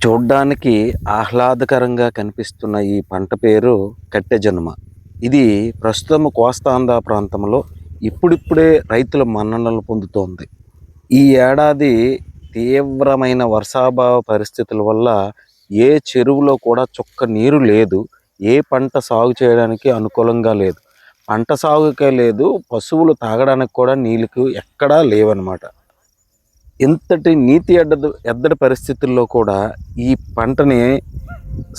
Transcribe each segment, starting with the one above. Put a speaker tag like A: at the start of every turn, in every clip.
A: చూడ్డానికి ఆహ్లాదకరంగా కనిపిస్తున్న ఈ పంట పేరు కట్టె జనుమ ఇది ప్రస్తుతం కోస్తాంధ్ర ప్రాంతంలో ఇప్పుడిప్పుడే రైతుల మన్ననలు పొందుతోంది. ఈ ఏడాది తీవ్రమైన వర్షాభావ పరిస్థితుల వల్ల ఏ చెరువులో కూడా చుక్క నీరు లేదు. ఏ పంట సాగు చేయడానికి అనుకూలంగా లేదు. పంట సాగుకే లేదు పశువులు తాగడానికి కూడా నీళ్ళకు ఎక్కడా లేవన్నమాట. ఇంతటి నీతి ఎడ్డ ఎద్దడి పరిస్థితుల్లో కూడా ఈ పంటని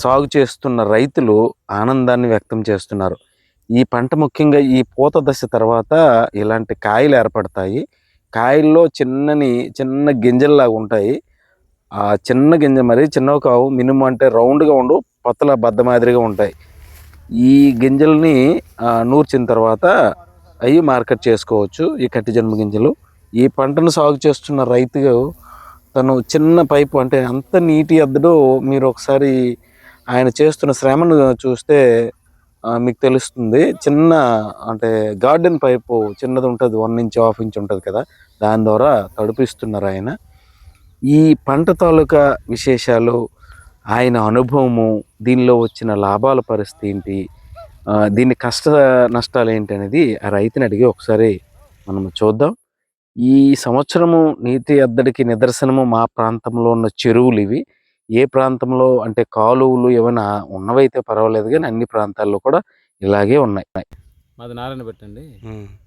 A: సాగు చేస్తున్న రైతులు ఆనందాన్ని వ్యక్తం చేస్తున్నారు. ఈ పంట ముఖ్యంగా ఈ పూత దశ తర్వాత ఇలాంటి కాయలు ఏర్పడతాయి. కాయల్లో చిన్నని చిన్న గింజల్లాగా ఉంటాయి. ఆ చిన్న గింజ మరి చిన్నవి కావు మినిమం అంటే రౌండ్గా ఉండు పతల బద్ద మాదిరిగా ఉంటాయి. ఈ గింజల్ని నూర్చిన తర్వాత అవి మార్కెట్ చేసుకోవచ్చు ఈ కట్టి జన్మ గింజలు. ఈ పంటను సాగు చేస్తున్న రైతు తను చిన్న పైపు అంటే అంత నీటి ఎద్దడో మీరు ఒకసారి ఆయన చేస్తున్న శ్రమను చూస్తే మీకు తెలుస్తుంది. చిన్న అంటే గార్డెన్ పైపు చిన్నది ఉంటుంది వన్ ఇంచ్ హాఫ్ ఇంచ్ ఉంటుంది కదా. దాని ద్వారా తడిపిస్తున్నారు ఆయన. ఈ పంట తాలూకా విశేషాలు ఆయన అనుభవము దీనిలో వచ్చిన లాభాల పరిస్థితి ఏంటి దీని కష్ట నష్టాలు ఏంటి అనేది ఆ రైతుని అడిగి ఒకసారి మనం చూద్దాం. ఈ సంవత్సరము నీటి ఎద్దడికి నిదర్శనము మా ప్రాంతంలో ఉన్న చెరువులు ఇవి. ఏ ప్రాంతంలో అంటే కాలువలు ఏమైనా ఉన్నవైతే పర్వాలేదు కానీ అన్ని ప్రాంతాల్లో కూడా ఇలాగే ఉన్నాయి.
B: మాది నారాయణ పెట్టండి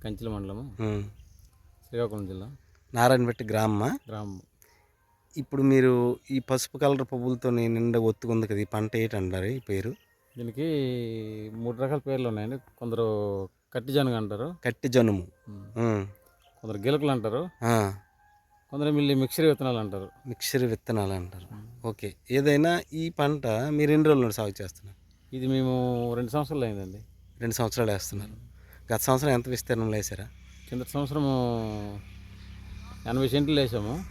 B: కంచిల మండలము. శ్రీకాకుళం జిల్లా.
A: నారాయణపెట్టి గ్రామమా?
B: గ్రామం
A: ఇప్పుడు మీరు ఈ పసుపు కలర్ పువ్వులతో నిండా ఒత్తుకుంది కదా ఈ పంట ఏంటంటారు ఈ పేరు?
B: దీనికి మూడు రకాల పేర్లు ఉన్నాయండి. కొందరు కట్టి జనగ అంటారు.
A: కట్టి జనుము.
B: కొందరు గిలకలు అంటారు. కొందరు మిల్లి మిక్సర్ విత్తనాలు అంటారు.
A: మిక్సర్ విత్తనాలు అంటారు. ఓకే. ఏదైనా ఈ పంట మీరు ఎన్ని రోజుల సాగు చేస్తున్నారు?
B: ఇది మేము రెండు సంవత్సరాలు అయిందండి.
A: రెండు సంవత్సరాలు వేస్తున్నారు. గత సంవత్సరం ఎంత విస్తీర్ణంలో వేసారా
B: కింద సంవత్సరము ఎనభై సెంట్లు వేసాము.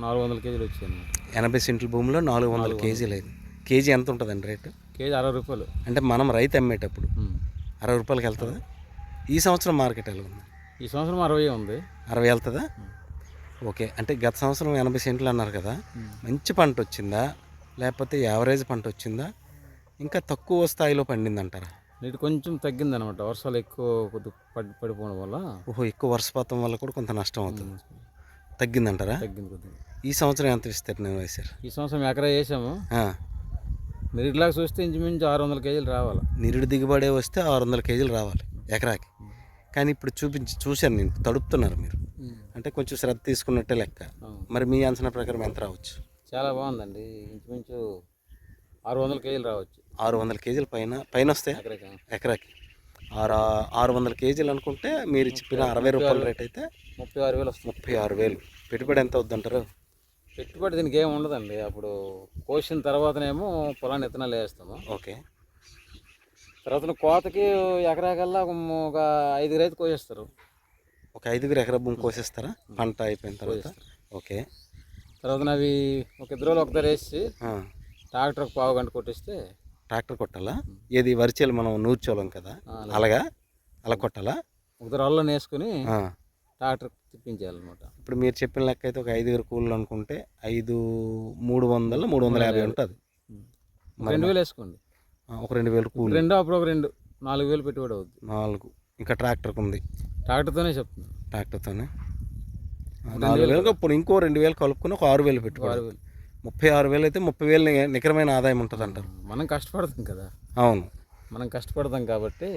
B: నాలుగు వందల కేజీలు వచ్చాయి
A: ఎనభై సెంట్ల భూమిలో నాలుగు వందల కేజీలు అయింది. కేజీ ఎంత ఉంటుందండి రేటు?
B: కేజీ అరవై రూపాయలు.
A: అంటే మనం రైతు అమ్మేటప్పుడు. అరవై రూపాయలకి వెళ్తుందా? ఈ సంవత్సరం మార్కెట్ ఎలా ఉంది?
B: ఈ సంవత్సరం అరవై ఉంది.
A: అరవై వెళ్తుందా? ఓకే. అంటే గత సంవత్సరం ఎనభై సెంట్లు అన్నారు కదా. మంచి పంట వచ్చిందా? లేకపోతే యావరేజ్ పంట వచ్చిందా? ఇంకా తక్కువ స్థాయిలో పండిందంటారా?
B: నీటి కొంచెం తగ్గింది అనమాట వర్షాలు ఎక్కువ కొద్ది పడి పడిపోవడం వల్ల.
A: ఓహో ఎక్కువ వర్షపాతం వల్ల కూడా కొంత నష్టం అవుతుంది. తగ్గిందంటారా?
B: తగ్గింది కొద్దిగా.
A: ఈ సంవత్సరం ఎంత విస్తీర్ణం వేశారు?
B: ఈ సంవత్సరం ఎకరా వేసాము. ఇట్లా చూస్తే ఇంచుమించు ఆరు వందల కేజీలు రావాలి.
A: నిరుడు దిగుబడే వస్తే ఆరు వందల కేజీలు రావాలి ఎకరాకి. కానీ ఇప్పుడు చూపించి చూశాను నేను తడుపుతున్నారు మీరు. అంటే కొంచెం శ్రద్ధ తీసుకున్నట్టే లెక్క. మరి మీ అంచనా ప్రకారం ఎంత రావచ్చు?
B: చాలా బాగుందండి. ఇంచుమించు ఆరు వందల కేజీలు రావచ్చు.
A: ఆరు వందల కేజీల పైన పైన వస్తాయి
B: ఎకరాకి.
A: ఎకరాకి. ఆరు ఆరు వందల కేజీలు అనుకుంటే మీరు చెప్పిన అరవై రూపాయల రేట్ అయితే
B: ముప్పై ఆరు వేలు వస్తుంది.
A: ముప్పై ఆరు వేలు. పెట్టుబడి ఎంత అవుద్దంటారు
B: పెట్టుబడి దీనికి ఏమి ఉండదండి. అప్పుడు కోసిన తర్వాతనేమో పొలాన్ని విత్తనాలు వేస్తాము.
A: ఓకే.
B: తర్వాత కోతకి ఎకరాకల్లా ఒక ము- ఒక ఐదు రైతు కోసేస్తారు.
A: ఒక ఐదుగురు ఎకరా భూమి కోసేస్తారా? పంట అయిపోయిన తర్వాత? ఓకే.
B: తర్వాత అవి ఒక ఇద్దరు రోజులు ఒకదారి వేసి ట్రాక్టర్ ఒక పావు గంట కొట్టిస్తే
A: ట్రాక్టర్ కొట్టాలా? ఏది వరిచేలు మనం నూర్చోలం కదా? అలాగా? అలా కొట్టాలా?
B: ఒక ఇద్దరు వేసుకుని ట్రాక్టర్ తిప్పించేయాలన్నమాట.
A: ఇప్పుడు మీరు చెప్పిన లెక్క అయితే ఒక ఐదుగురు కూలీలు అనుకుంటే ఐదు మూడు వందలు మూడు వందల యాభై ఉంటుంది.
B: రెండు వేలు వేసుకోండి.
A: ఒక రెండు వేలు కూలి.
B: రెండు అప్పుడు ఒక రెండు నాలుగు వేలు పెట్టుబడి అవుద్ది.
A: నాలుగు. ఇంకా ట్రాక్టర్కి ఉంది
B: ట్రాక్టర్తోనే చెప్తుంది
A: ట్రాక్టర్తోనే? నాలుగు వేలకు ఇప్పుడు ఇంకో రెండు వేలు కలుపుకొని ఒక ఆరు వేలు పెట్టుకోవాలి
B: ఆరు వేలు.
A: ముప్పై ఆరు వేలు అయితే ముప్పై వేలు నికరమైన ఆదాయం ఉంటుంది అంటారు
B: మనం కష్టపడతాం కదా.
A: అవును.
B: మనం కష్టపడతాం కాబట్టి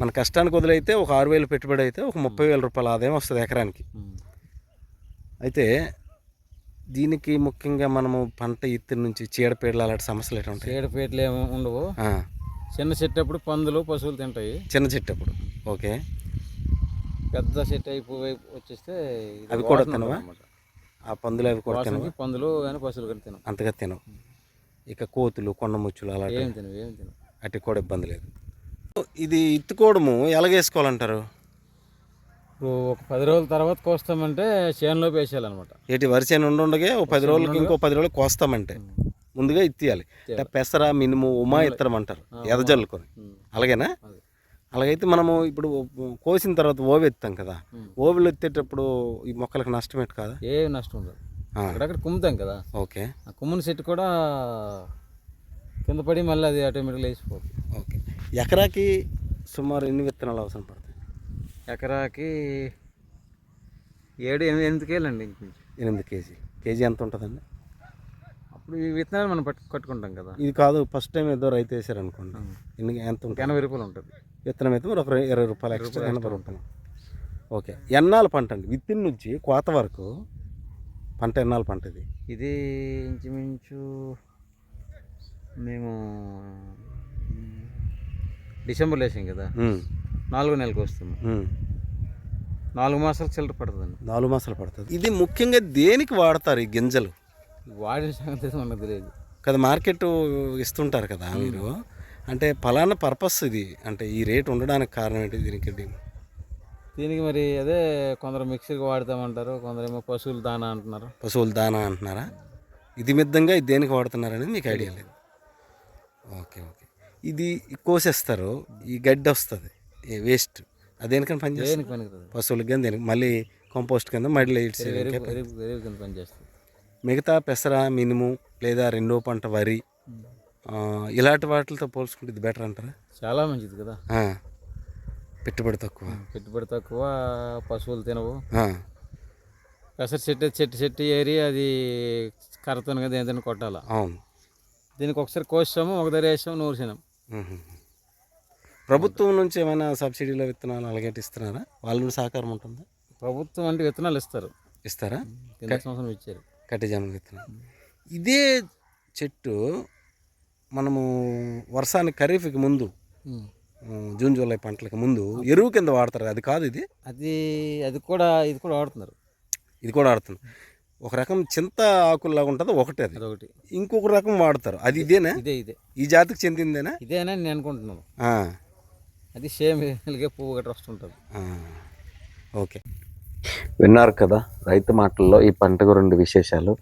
A: మన కష్టానికి వదిలైతే ఒక ఆరు వేలు పెట్టుబడి అయితే ఒక ముప్పై వేల రూపాయల ఆదాయం వస్తుంది ఎకరానికి. అయితే దీనికి ముఖ్యంగా మనము పంట ఇత్తి నుంచి చీడపీడలు అలాంటి సమస్యలు ఎట్లా ఉంటాయి?
B: చీడపీటలు ఏమి ఉండవు. చిన్న చెట్టు అప్పుడు పందులు పశువులు తింటాయి.
A: చిన్న చెట్టు అప్పుడు ఓకే.
B: పెద్ద చెట్టు అయిపోయి వచ్చేస్తే ఇది
A: అవి కూడా తినవా? ఆ పందులు అవి కూడా తినవు?
B: పందులు కానీ పశువులు కానీ తినవు.
A: అంతగా తినవు. ఇక కోతులు కొండముచ్చులు అలాంటి
B: ఏం తినవు ఏం తినవు.
A: అటు కూడా ఇబ్బంది లేదు. ఇది ఇత్తుకోవడము ఎలాగేసుకోవాలంటారు?
B: ఇప్పుడు ఒక పది రోజుల తర్వాత కోస్తామంటే చేనులో వేసేయాలన్నమాట
A: ఏటి వరిసేను ఉండుండగే ఒక పది రోజులకి ఇంకో పది రోజులకు కోస్తామంటే ముందుగా ఇత్తియాలి. అంటే పెసర మినుము ఉమా ఇత్తనం అంటారు ఎదజల్లుకొని అలాగేనా. అలాగైతే మనము ఇప్పుడు కోసిన తర్వాత ఓవి ఎత్తాం కదా. ఓవిలు ఎత్తేటప్పుడు ఈ మొక్కలకు నష్టమేటి కాదా?
B: ఏం నష్టం ఉండదు. అక్కడక్కడ కుమ్ముతాం కదా.
A: ఓకే.
B: ఆ కుమ్ముని చెట్టు కూడా కింద పడి మళ్ళీ అది ఆటోమేటిక్గా లేచిపోతుంది.
A: ఓకే. ఎకరాకి సుమారు ఎన్ని విత్తనాలు అవసరం పడతాయి
B: ఎకరాకి ఏడు ఎనిమిది ఎనిమిది కేలు అండి ఇంకొంచెం
A: ఎనిమిది కేజీ. కేజీ ఎంత ఉంటుందండి?
B: అప్పుడు ఈ విత్తనాలు మనం పట్టు కట్టుకుంటాం కదా.
A: ఇది కాదు ఫస్ట్ టైం ఏదో రైతు వేసారు అనుకోండి ఎన్ని ఎంత ఉంటుంది?
B: ఎనభై రూపాయలు ఉంటుంది.
A: విత్తనం అయితే మరి ఒక ఇరవై రూపాయలు ఎక్స్ట్రా ఎనభై రూపాయలు. ఓకే. ఎన్నాళ్ళ పంట అండి? విత్తిన నుంచి కోత వరకు పంట ఎన్నాళ్ళ పంట ఇది?
B: ఇది ఇంచుమించు మేము డిసెంబర్లో వేసాం కదా. నాలుగో నెలకు వస్తుంది. నాలుగు మాసాలకు చిల్లర పడుతుందండి.
A: నాలుగు మాసాలు పడుతుంది. ఇది ముఖ్యంగా దేనికి వాడతారు ఈ గింజలు?
B: వాడిన సంగతి మనకు తెలియదు.
A: కదా మార్కెట్ ఇస్తుంటారు కదా మీరు. అంటే ఫలానా పర్పస్ ఇది. అంటే ఈ రేట్ ఉండడానికి కారణం ఏంటి దీనికి?
B: దీనికి మరి అదే కొందరు మిక్సీకి వాడతామంటారు కొందరేమో పశువుల దానా అంటున్నారు.
A: పశువుల దానా అంటున్నారా? ఇది మిద్దంగా ఇది దేనికి వాడుతున్నారనేది మీకు ఐడియా లేదు. Okay okay. ఇది కోసేస్తారు ఈ గడ్డి వస్తుంది. వేస్ట్ అదేనికని పని చేస్తుంది?
B: దేనికి పనికిరాదు
A: పశువులకి కానీ దేనికి? మళ్ళీ కంపోస్ట్ కింద మళ్ళీ
B: పనిచేస్తుంది
A: మిగతా పెసర మినుము లేదా రెండో పంట వరి ఇలాంటి వాటితో పోల్చుకుంటే ఇది బెటర్ అంటారా?
B: చాలా మంచిది కదా.
A: పెట్టుబడి తక్కువ.
B: పెట్టుబడి తక్కువ పశువులు తినవు. పెసర చెట్టు చెట్టు చెట్టు ఏరి అది కర్రతో కదా ఏదైనా కొట్టాలా.
A: అవును.
B: దీనికి ఒకసారి కోసాము ఒక ధర వేసాము నూరిసినాం
A: మ్మ్. ప్రభుత్వం నుంచి ఏమైనా సబ్సిడీలో విత్తనాలు అలాగే ఇస్తున్నారా? వాళ్ళ నుంచి సహకారం ఉంటుందా?
B: ప్రభుత్వం అంటే విత్తనాలు ఇస్తారు.
A: ఇస్తారా?
B: కింద సంవత్సరం ఇచ్చారు.
A: కట్టె జామ విత్తనాలు. ఇదే చెట్టు మనము వర్షానికి ఖరీఫ్కి ముందు జూన్ జూలై పంటలకి ముందు ఎరువు కింద వాడతారు. అది కాదు ఇది?
B: అది అది కూడా ఇది కూడా వాడుతున్నారు.
A: ఇది కూడా వాడుతుంది ఒక రకం చింత ఆకుల్లాగా ఉంటుంది ఒకటి అది.
B: అదొకటి.
A: ఇంకొక రకం వాడతారు. అది ఇదేనా?
B: ఇదే ఇదే.
A: ఈ జాతికి చెందిందేనా?
B: ఇదేనా నేను అనుకుంటున్నాను. అది సేమ్ ఇలాగే పువ్వు గట్రా వస్తుంటుంది.
A: ఓకే.
C: విన్నారు కదా రైతు మాటల్లో ఈ పంట రెండు విశేషాలు.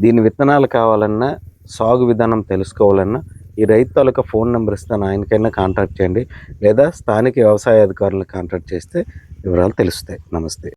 C: దీని విత్తనాలు కావాలన్నా సాగు విధానం తెలుసుకోవాలన్నా ఈ రైతు తాలూకా ఫోన్ నెంబర్ ఇస్తాను ఆయనకైనా కాంటాక్ట్ చేయండి. లేదా స్థానిక వ్యవసాయ అధికారులను కాంటాక్ట్ చేస్తే వివరాలు తెలుస్తాయి. నమస్తే.